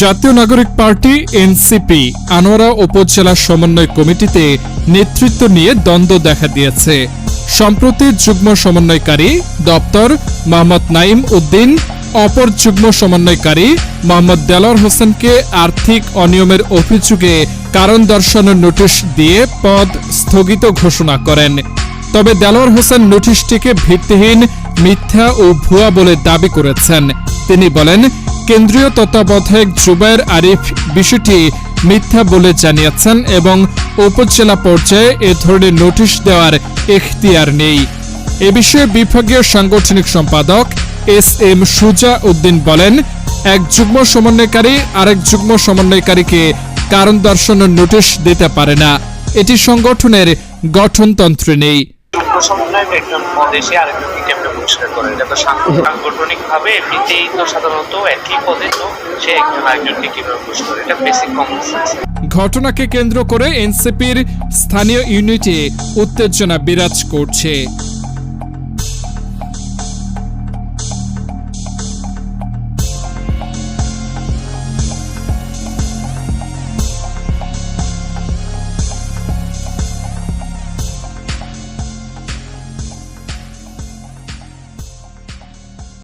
জাতীয় নাগরিক party, NCP, Anwara উপজেলা সমন্বয় কমিটিতে নেতৃত্ব নিয়ে দ্বন্দ্ব দেখা দিয়েছে। সম্প্রতি যুগ্ম সমন্বয়কারী দপ্তর মোহাম্মদ নাইম উদ্দিন, অপর যুগ্ম সমন্বয়কারী মোহাম্মদ দেলোয়ার হোসেনকে আর্থিক অনিয়মের অভিযোগে কারণ দর্শানোর নোটিশ দিয়ে পদ স্থগিত ঘোষণা করেন। তবে দেলোয়ার হোসেন নোটিশটিকে ভিত্তিহীন মিথ্যা ও ভুয়া বলে দাবি করেছেন। তিনি বলেন, কেন্দ্রীয় তত্ত্বাবধায়ক জুবায়ের আরিফ বিষয়টি মিথ্যা বলে জানিয়েছেন এবং উপজেলা পর্যায়ে এ ধরনের নোটিশ দেওয়ার এখতিয়ার নেই। এ বিষয়ে বিভাগীয় সাংগঠনিক সম্পাদক এস এম সুজা উদ্দিন বলেন, এক যুগ্ম সমন্বয়কারী আরেক যুগ্ম সমন্বয়কারীকে কারণ দর্শানোর নোটিশ দিতে পারে না। এটি সংগঠনের গঠনতন্ত্রে নেই। যুগ্ম সমন্বয়ক একজন পদে আরেকজনকে কেমনে বহিষ্কার করে? এটা তো সাংগঠনিক ভাবে এমনিতেই তো সাধারণত একই পদে তো সে একজন আরেকজনকে কীভাবে বহিষ্কার এটা বেসিক কমন সেন্স ঘটনাকে কেন্দ্র করে এনসিপির স্থানীয় ইউনিটে উত্তেজনা বিরাজ করছে।